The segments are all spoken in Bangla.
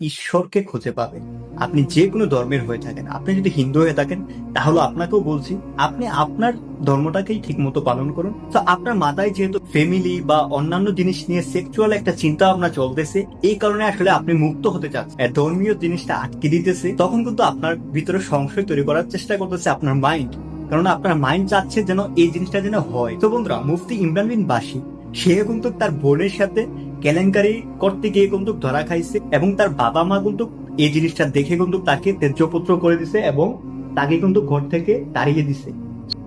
ঈশ্বরকে খুঁজে পাবে আপনি যে কোনো ধর্মের হয়ে থাকেন। আপনি যদি হিন্দু হয়ে থাকেন, তাহলে আপনাকেও বলছি, আপনি আপনার ধর্মটাকেই ঠিক মতো পালন করুন। তো আপনার মাথায় যেহেতু ফ্যামিলি বা অন্যান্য জিনিস নিয়ে সেক্সুয়াল একটা চিন্তা ভাবনা চলতেছে, এই কারণে আসলে আপনি মুক্ত হতে চাচ্ছেন। ধর্মীয় জিনিসটা আটকে দিতেছে, তখন কিন্তু আপনার ভিতরে সংশয় তৈরি করার চেষ্টা করতেছে আপনার মাইন্ড কারণ আপনার মাইন্ড চাচ্ছে যেন এই জিনিসটা যেন হয়। তো বন্ধুরা, মুফতি ইমরান বিন বাসী সে কিন্তু তার বোনের সাথে কেলেঙ্কারি করতে গিয়ে কিন্তু ধরা খাইছে এবং তার বাবা মা কিন্তু এই জিনিসটা দেখে কিন্তু তাকে তেজ্যপুত্র করে দিছে এবং তাকে কিন্তু ঘর থেকে তাড়িয়ে দিছে।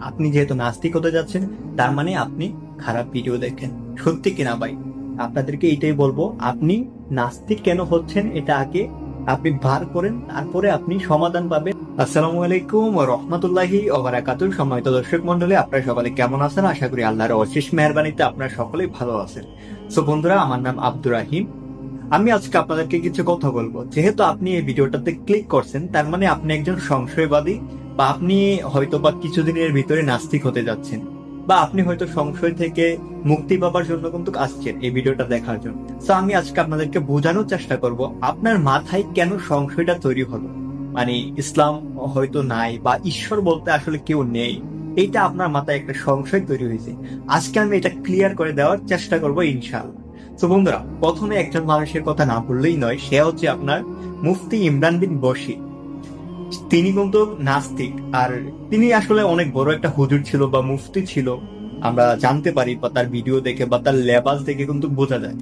আপনি যেহেতু নাস্তিক হতে যাচ্ছেন, তার মানে আপনি খারাপ ভিডিও দেখেন। সত্যি কিনা ভাই? আপনাদেরকে এটাই বলব, আপনি নাস্তিক কেন হচ্ছেন, এটা আগে আপনি বার করেন, তারপরে আপনি সমাধান পাবেন। আসসালামু আলাইকুম রহমতুল্লাহি ওবারাকাতুর সম্মানিত দর্শক মন্ডলী আপনারা সকলে কেমন আছেন? আশা করি আল্লাহর অশেষ মেহরবানিতে আপনারা সকলেই ভালো আছেন। সো বন্ধুরা, আমার নাম আব্দুর রাহিম। আমি আজকে আপনাদেরকে কিছু কথা বলব। যেহেতু আপনি এই ভিডিওটাতে ক্লিক করছেন, তার মানে আপনি একজন সংশয়বাদী বা আপনি হয়তো বা কিছুদিনের ভিতরে নাস্তিক হতে যাচ্ছেন। বা আপনি হয়তো সংশয় থেকে মুক্তি পাবার জন্য কিন্তু আসছেন এই ভিডিওটা দেখার জন্য। তো আমি আজকে আপনাদেরকে বোঝানোর চেষ্টা করব, আপনার মাথায় কেন সংশয়টা তৈরি হলো? মানে ইসলাম হয়তো নাই বা ঈশ্বর বলতে আসলে কেউ নেই, এইটা আপনার মাথায় একটা সংশয় তৈরি হয়েছে। আজকে আমি এটা ক্লিয়ার করে দেওয়ার চেষ্টা করব ইনশাআল্লাহ। তো বন্ধুরা, প্রথমে একজন মানুষের কথা না বললেই নয়, সে হচ্ছে আপনার মুফতি ইমরান বিন বশি তিনি কিন্তু নাস্তিক, আর তিনি আসলে অনেক বড় একটা হুজুর ছিল বা মুফতি ছিল। আমরা জানতে পারি বা তার ভিডিও দেখে বা তার লেবাস দেখে কিন্তু বোঝা যায়।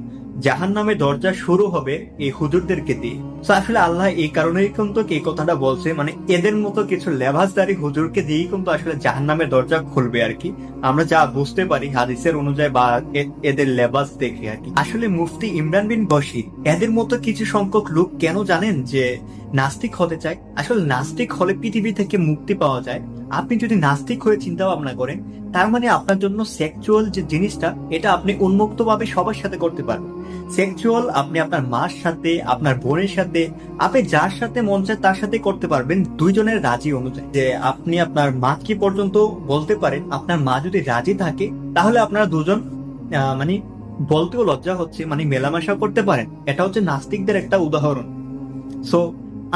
জাহান নামে দরজা শুরু হবে এই হুজুরদেরকে দিয়ে। তো আসলে আল্লাহ এই কারণেই কিন্তু এই কথাটা বলছে মানে এদের মতো কিছু লেবাসদারি হুজুরকে দিয়েই কিন্তু আসলে জাহান নামের দরজা খুলবে আর কি। আমরা যা বুঝতে পারি হাদিসের অনুযায়ী বা এদের লেবাস দেখে আর কি। আসলে মুফতি ইমরান বিন বশির, এদের মতো কিছু সংখ্যক লোক কেন জানেন যে নাস্তিক হতে চায়? আসলে নাস্তিক হলে পৃথিবী থেকে মুক্তি পাওয়া যায়। আপনি যদি নাস্তিক হয়ে চিন্তা ভাবনা করেন, তার মানে আপনার জন্য সেক্সুয়াল যে জিনিসটা, এটা আপনি উন্মুক্ত ভাবে সবার সাথে করতে পারবেন। সেক্সুয়াল আপনি আপনার মার সাথে, আপনার বোনের সাথে, আপনি যার সাথে মন চায় তার সাথে করতে পারবেন দুইজনের রাজি অনুযায়ী। যে আপনি আপনার মা কি পর্যন্ত বলতে পারেন, আপনার মা যদি রাজি থাকে, তাহলে আপনারা দুজন মানে বলতেও লজ্জা হচ্ছে মানে মেলামেশা করতে পারেন। এটা হচ্ছে নাস্তিকদের একটা উদাহরণ। সো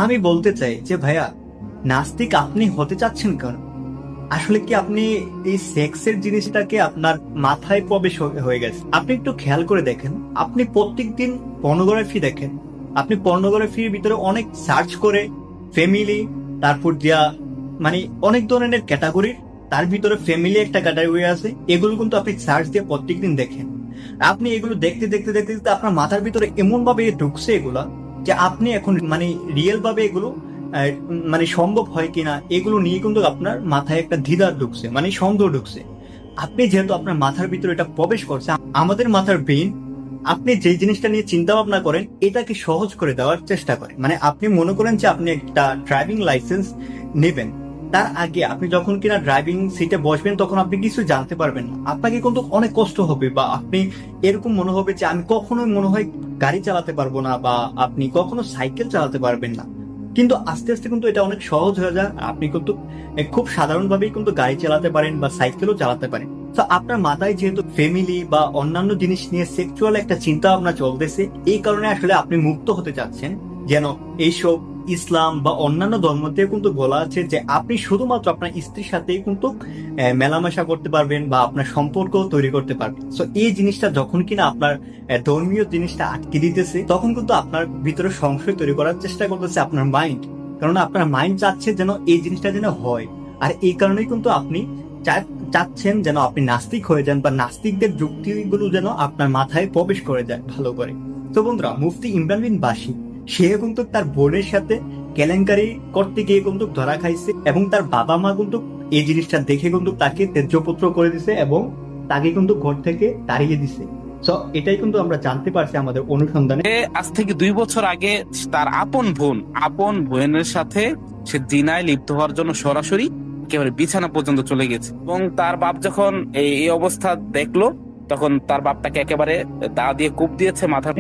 আমি বলতে চাই যে ভাইয়া, নাস্তিক আপনি হতে চাচ্ছেন কেন? আসলে কি আপনি এই সেক্সের জিনিসটাকে আপনার মাথায় প্রবেশ হয়ে- গেছে? আপনি একটু খেয়াল করে দেখেন। আপনি প্রত্যেকদিন পর্নোগ্রাফি দেখেন। আপনি পর্নোগ্রাফির ভিতরে অনেক সার্চ করে ফ্যামিলি, তারপর দিয়া মানে অনেক ধরনের ক্যাটাগরি, তার ভিতরে ফ্যামিলি একটা ক্যাটাগরি আছে। এগুলো কিন্তু আপনি সার্চ দিয়ে প্রত্যেকদিন দেখেন। আপনি এগুলো দেখতে দেখতে দেখতে দেখতে আপনার মাথার ভিতরে এমন ভাবে ঢুকছে এগুলা যে আপনি এখন মানে রিয়েল ভাবে এগুলো মানে সম্ভব হয় কিনা, এগুলো নিয়ে কিন্তু আপনার মাথায় একটা দ্বিধার ঢুকছে মানে সন্দেহ ঢুকছে। আপনি যেহেতু আপনার মাথার ভিতরে এটা প্রবেশ করছে, আমাদের মাথার ব্রেন আপনি যে জিনিসটা নিয়ে চিন্তা ভাবনা করেন, এটাকে সহজ করে দেওয়ার চেষ্টা করেন মানে আপনি মনে করেন যে আপনি একটা ড্রাইভিং লাইসেন্স নেবেন। তার আগে আপনি যখন কিনা ড্রাইভিং সিটে বসবেন, তখন আপনি কিছু জানতে পারবেন না। আপনাকে কিন্তু অনেক কষ্ট হবে বা আপনি এরকম মনে হবে যে আমি কখনোই মনে হয় গাড়ি চালাতে পারব না বা আপনি কখনো সাইকেল চালাতে পারবেন না। কিন্তু আস্তে আস্তে কিন্তু এটা অনেক সহজ হয়ে যায়। আপনি কিন্তু খুব সাধারণভাবেই কিন্তু গাড়ি চালাতে পারেন বা সাইকেলও চালাতে পারেন। তো আপনার মাথায় যেহেতু ফ্যামিলি বা অন্যান্য জিনিস নিয়ে সেক্সুয়াল একটা চিন্তা ভাবনা চলতেছে, এই কারণে আসলে আপনি মুক্ত হতে চাচ্ছেন। যেন এইসব ইসলাম বা অন্যান্য ধর্মতে কিন্তু বলা আছে যে আপনি শুধুমাত্র আপনার স্ত্রীর সাথেই কিন্তু মেলামেশা করতে পারবেন বা আপনার সম্পর্ক তৈরি করতে পারবেন। তো এই জিনিসটা যখন কিনা আপনার ধর্মীয় জিনিসটা আটকে দিতেছে, তখন কিন্তু আপনার ভিতরে সংশয় তৈরি করার চেষ্টা করতেছে আপনার মাইন্ড কারণ আপনার মাইন্ড চাচ্ছে যেন এই জিনিসটা যেন হয়। আর এই কারণেই কিন্তু আপনি চাচ্ছেন যেন আপনি নাস্তিক হয়ে যান বা নাস্তিকদের যুক্তিগুলো যেন আপনার মাথায় প্রবেশ করে যায় ভালো করে। তো বন্ধুরা, মুফতি ইমরান বিন বাসি সে কিন্তু তার বোনের সাথে কেলেঙ্কারি করতে গিয়ে কিন্তু ধরা খাইছে এবং তার বাবা মা কিন্তু এই জিনিসটা দেখে কিন্তু তাকে তেজ্যপুত্র করে দিছে এবং তাকে কিন্তু ঘর থেকে তাড়িয়ে দিছে। এটাই কিন্তু আমরা জানতে পারছি আমাদের অনুসন্ধানে। আজ থেকে দুই বছর আগে তার আপন বোন, আপন বোনের সাথে সে জিনায় লিপ্ত হওয়ার জন্য সরাসরি একেবারে বিছানা পর্যন্ত চলে গেছে। এবং তার বাপ যখন এই অবস্থা দেখল, তখন তার বাপ তাকে একেবারে দা দিয়ে কূপ দিয়েছে মাথা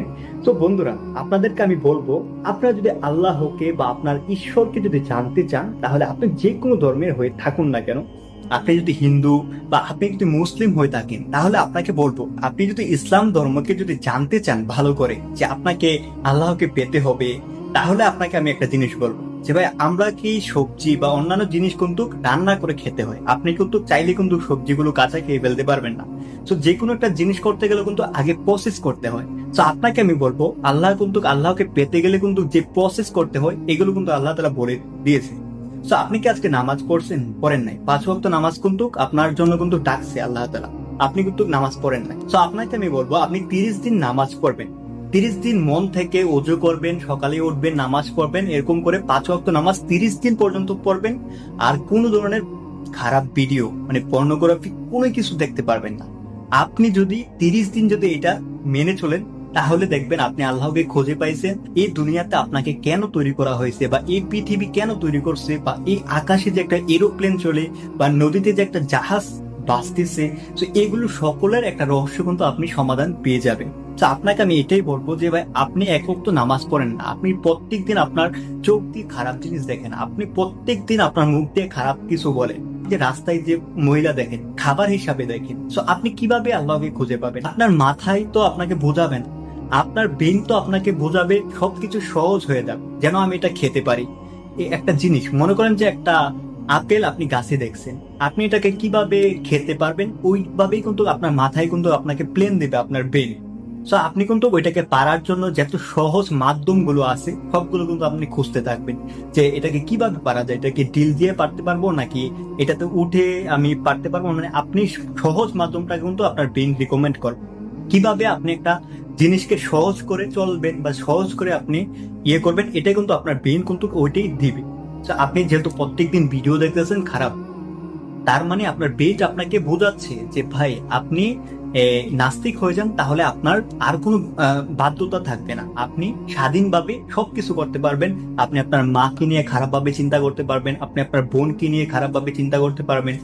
তো বন্ধুরা, আপনাদেরকে আমি বলব, আপনারা যদি আল্লাহকে বা আপনার ঈশ্বরকে যদি জানতে চান, তাহলে আপনি যে কোনো ধর্মের হয়ে থাকুন না কেন। আপনি যদি হিন্দু বা আপনি যদি মুসলিম হয়ে থাকেন, তাহলে আপনাকে বলব, আপনি যদি ইসলাম ধর্মকে যদি জানতে চান ভালো করে, যে আপনাকে আল্লাহকে পেতে হবে, তাহলে আপনাকে আমি একটা জিনিস বলব যে ভাই, আমরা কি সবজি বা অন্যান্য জিনিস কিন্তু রান্না করে খেতে হয়? আপনি কিন্তু চাইলে কিন্তু সবজিগুলো কাঁচা খেয়ে ফেলতে পারবেন না। তো যে কোনো একটা জিনিস করতে গেলে কিন্তু আগে প্রসেস করতে হয়। তো আপনাকে আমি বলব, আল্লাহ কিন্তু, আল্লাহকে পেতে গেলে কিন্তু যে প্রসেস করতে হয়, এগুলো কিন্তু আল্লাহ তালা বলে দিয়েছে। তো আপনি কি আজকে নামাজ পড়ছেন? পড়েন নাই। পাঁচ ওয়াক্ত নামাজ কিন্তু আপনার জন্য কিন্তু ডাকছে আল্লাহ তালা। আপনি কিন্তু নামাজ পড়েন নাই। তো আপনাকে আমি বলব, আপনি তিরিশ দিন নামাজ পড়বেন। তিরিশ দিন মন থেকে ওজু করবেন, সকালে উঠবেন, নামাজ পড়বেন, এরকম করে পাঁচ ওয়াক্ত নামাজ তিরিশ দিন পর্যন্ত পড়বেন। আর কোনো ধরনের খারাপ ভিডিও মানে পর্নোগ্রাফি কোনো কিছু দেখতে পারবেন না। আপনি যদি তিরিশ দিন যদি এটা মেনে চলেন, তাহলে দেখবেন আপনি আল্লাহকে খুঁজে পাইছেন। এই দুনিয়াতে আপনাকে কেন তৈরি করা হয়েছে বা এই পৃথিবী কেন তৈরি করছে বা এই আকাশে যে একটা এরোপ্লেন চলে বা নদীতে যে একটা জাহাজ বাঁচতেছে, তো এগুলো সকলের একটা রহস্য কিন্তু আপনি সমাধান পেয়ে যাবেন। তো আপনাকে আমি এটাই বলব যে ভাই, আপনি একক তো নামাজ পড়েন না। আপনি প্রত্যেক দিন আপনার চোখ দিয়ে খারাপ জিনিস দেখেন। আপনি প্রত্যেক দিন আপনার মুখ দিয়ে খারাপ কিছু বলেন। যে রাস্তায় যে মহিলা দেখেন, খাবার হিসাবে দেখেন। তো আপনি কীভাবে আল্লাহকে খুঁজে পাবেন? আপনার মাথায় তো আপনাকে বোঝাবেন আপনার ব্রেন তো আপনাকে বোঝাবে, সবকিছু সহজ হয়ে যাবে। যেন আমি এটা খেতে পারি। একটা জিনিস, মনে করেন যে একটা আপেল আপনি গাছে দেখছেন। আপনি এটাকে কীভাবে খেতে পারবেন? ওইভাবেই কিন্তু আপনার মাথায় কিন্তু আপনাকে প্লেন দেবে, আপনার ব্রেন সো আপনি কিন্তু ওইটাকে পারার জন্য যত সহজ মাধ্যমগুলো আছে, সবগুলো কিন্তু আপনি খুঁজতে থাকবেন। যে এটাকে কীভাবে পারা যায়, এটাকে ডিল দিয়ে পারতে পারব নাকি এটাতে উঠে আমি পারতে পারব? মানে আপনি সহজ মাধ্যমটা কিন্তু আপনার ব্রেন রিকমেন্ড করবে কীভাবে আপনি একটা জিনিসকে সহজ করে চলবেন বা সহজ করে আপনি ইয়ে করবেন, এটা কিন্তু আপনার ব্রেন কিন্তু ওইটাই দিবে। আপনি যেহেতু প্রত্যেকদিন ভিডিও দেখতেছেন, খারাপ। তার মানে আপনার ব্রেন আপনাকে বোঝাচ্ছে যে, ভাই, আপনি নাস্তিক হয়ে যান, তাহলে আপনার আর কোনো বাধ্যতা থাকবে না। আপনি স্বাধীনভাবে সবকিছু করতে পারবেন। আপনি আপনার মাকে নিয়ে খারাপভাবে চিন্তা করতে পারবেন। আপনি আপনার বোনকে নিয়ে খারাপভাবে চিন্তা করতে পারবেন।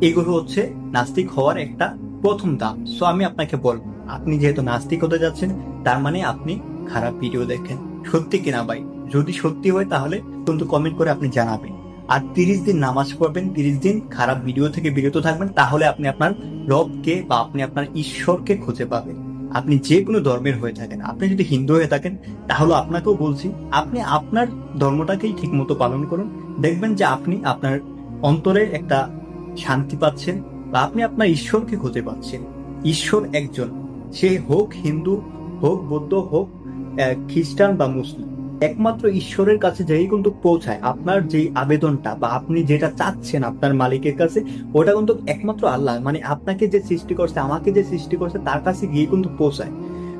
এগুলো হচ্ছে নাস্তিক হওয়ার একটা প্রথম ধাপ। সো আমি আপনাকে বলব, আপনি যেহেতু নাস্তিক হতে যাচ্ছেন, তার মানে আপনি খারাপ ভিডিও দেখেন। সত্যি কিনা ভাই? যদি সত্যি হয়, তাহলে কিন্তু কমেন্ট করে আপনি জানাবেন। আর তিরিশ দিন নামাজ পড়বেন, তিরিশ দিন খারাপ ভিডিও থেকে বিরত থাকবেন, তাহলে আপনি আপনার রবকে বা আপনি আপনার ঈশ্বরকে খুঁজে পাবেন। আপনি যে কোনো ধর্মের হয়ে থাকেন। আপনি যদি হিন্দু হয়ে থাকেন, তাহলে আপনাকেও বলছি, আপনি আপনার ধর্মটাকেই ঠিক মতো পালন করুন। দেখবেন যে আপনি আপনার অন্তরে একটা শান্তি পাচ্ছেন বা আপনি আপনার ঈশ্বরকে খুঁজে পাচ্ছেন। ঈশ্বর একজন। সে হোক হিন্দু, হোক বৌদ্ধ, হোক খ্রিস্টান বা মুসলিম। একমাত্র ঈশ্বরের কাছে যেই কিন্তু পৌঁছায়, আপনার যে আবেদনটা বা আপনি যেটা চাচ্ছেন আপনার মালিকের কাছে, ওটা কিন্তু একমাত্র আল্লাহ। মানে আপনাকে যে সৃষ্টি করছে, আমাকে যে সৃষ্টি করছে, তার কাছে গিয়ে কিন্তু পৌঁছায়।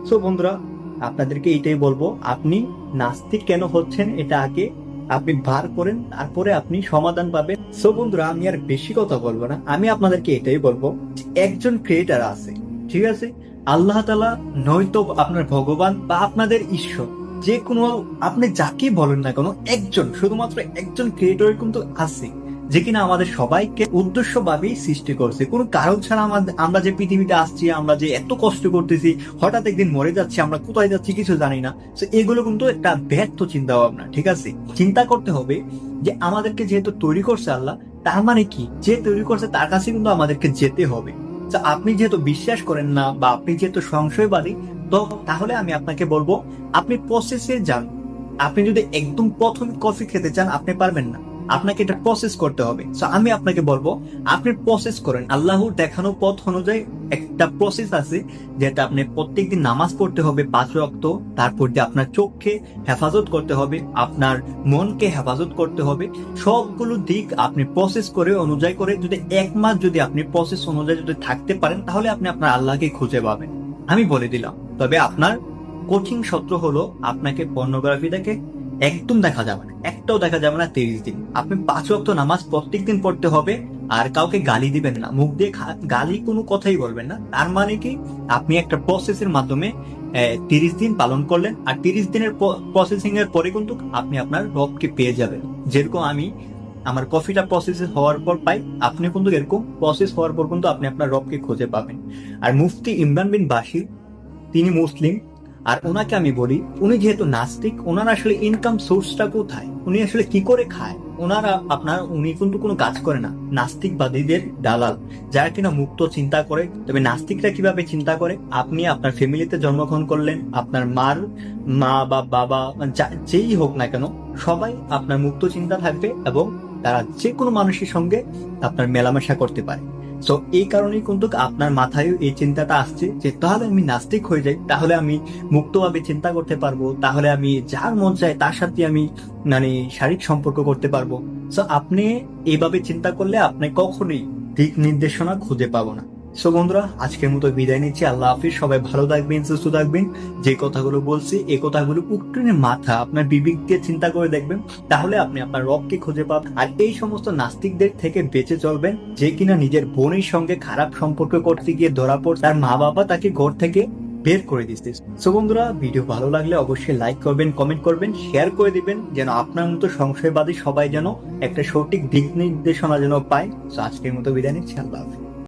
সো বন্ধুরা, আপনাদেরকে এইটাই বলব, আপনি নাস্তিক কেন হচ্ছেন, এটা আগে আপনি বার করেন, তারপরে আপনি সমাধান পাবেন। সো বন্ধুরা, আমি আর বেশি কথা বলব না। আমি আপনাদেরকে এটাই বলব একজন ক্রিয়েটার আছে, ঠিক আছে? আল্লাহ তালা নয়তো আপনার ভগবান বা আপনাদের ঈশ্বর। যে কোনো, আপনি যাকে বলেন না কেন, একজন, শুধুমাত্র একজন ক্রিয়েটর কিন্তু আছে, যে কিনা আমাদের সবাইকে উদ্দেশ্যভাবেই সৃষ্টি করছে। কোনো কারণ ছাড়া আমাদের আমরা যে পৃথিবীতে আসছি, আমরা যে এত কষ্ট করতেছি, হঠাৎ একদিন মরে যাচ্ছি, আমরা কোথায় যাচ্ছি কিছু জানি না। তো এগুলো কিন্তু একটা ব্যর্থ চিন্তা ভাবনা ঠিক আছে? চিন্তা করতে হবে যে আমাদেরকে যেহেতু তৈরি করছে আল্লাহ, তার মানে কি? যে তৈরি করছে, তার কাছে কিন্তু আমাদেরকে যেতে হবে। আপনি যেহেতু বিশ্বাস করেন না বা আপনি যেহেতু সংশয়বাদী তাহলে আমি আপনাকে বলব, আপনি প্রসেসে যান। আপনি যদি একদম প্রথম কফি খেতে চান, আপনি পারবেন না। আপনাকে এটা প্রসেস করতে হবে। তো আমি আপনাকে বলব, আপনি প্রসেস করেন। আল্লাহর দেখানো পথ অনুযায়ী একটা প্রসেস আছে, যেটা আপনি প্রত্যেকদিন নামাজ পড়তে হবে পাঁচ রক্ত তারপর দিয়ে আপনার চোখকে হেফাজত করতে হবে, আপনার মনকে হেফাজত করতে হবে। সবগুলো দিক আপনি প্রসেস করে, অনুযায়ী করে যদি এক মাস যদি আপনি প্রসেস অনুযায়ী যদি থাকতে পারেন, তাহলে আপনি আপনার আল্লাহকে খুঁজে পাবেন। আমি বলে দিলাম। তবে আপনার কঠিন সত্য হলো আপনাকে পর্নোগ্রাফি দেখে একদম দেখা যাবে না, একটাও দেখা যাবে না তিরিশ দিন। আপনি পাঁচ ওয়াক্ত নামাজ প্রত্যেক দিন পড়তে হবে, আর কাউকে গালি দিবেন না। মুখ দিয়ে গালি কোনো কথাই বলবেন না। তার মানে কি? আপনি একটা প্রসেসের মাধ্যমে তিরিশ দিন পালন করলেন, আর তিরিশ দিনের প্রসেসিং এর পরে কিন্তু আপনি আপনার রবকে পেয়ে যাবেন। যেরকম আমি আমার কফিটা প্রসেস হওয়ার পর পাই, আপনি কিন্তু এরকম প্রসেস হওয়ার পর কিন্তু আপনি আপনার রবকে খুঁজে পাবেন। আর মুফতি ইমরান বিন বাসির তিনি মুসলিম, আর ওনাকে আমি বলি, উনি যেহেতু নাস্তিক, ওনার আসলে ইনকাম সোর্সটা কোথায়? উনি আসলে কি করে খায়? ওনারা, আপনার, উনি কিন্তু কোনো কাজ করে না। নাস্তিকবাদীদের দালাল, যারা কিনা মুক্ত চিন্তা করে। তবে নাস্তিকরা কীভাবে চিন্তা করে? আপনি আপনার ফ্যামিলিতে জন্মগ্রহণ করলেন, আপনার মার, মা বা বাবা যেই হোক না কেন, সবাই আপনার মুক্ত চিন্তা থাকবে এবং তারা যে কোনো মানুষের সঙ্গে আপনার মেলামেশা করতে পারে। তো এই কারণেই কিন্তু আপনার মাথায় এই চিন্তাটা আসছে যে, তাহলে আমি নাস্তিক হয়ে যাই, তাহলে আমি মুক্তভাবে চিন্তা করতে পারব, তাহলে আমি যার মন চায় তার সাথে আমি মানে শারীরিক সম্পর্ক করতে পারব। তো আপনি এইভাবে চিন্তা করলে আপনি কখনোই দিক নির্দেশনা খুঁজে পাবো না। সো বন্ধুরা, আজকের মতো বিদায় নিচ্ছি। আল্লাহ হাফিজ, সবাই ভালো থাকবেন, সুস্থ থাকবেন। যে কথাগুলো বলছি এই কথাগুলো উত্তরের মাথা, আপনার বিবেক দিয়ে চিন্তা করে দেখবেন। তাহলে আপনি আপনার রবকে খুঁজে পাবেন। আর এই সমস্ত নাস্তিকদের থেকে বেঁচে চলবেন, যে কিনা নিজের বোনের সঙ্গে খারাপ সম্পর্ক করতে গিয়ে ধরা পড় তার মা বাবা তাকে ঘর থেকে বের করে দিচ্ছে। সো বন্ধুরা, ভিডিও ভালো লাগলে অবশ্যই লাইক করবেন কমেন্ট করবেন শেয়ার করে দিবেন, যেন আপনার মতো সংশয়বাদী সবাই যেন একটা সঠিক দিক নির্দেশনা যেন পায়। তো আজকের মতো বিদায় নিচ্ছি, আল্লাহ হাফিজ।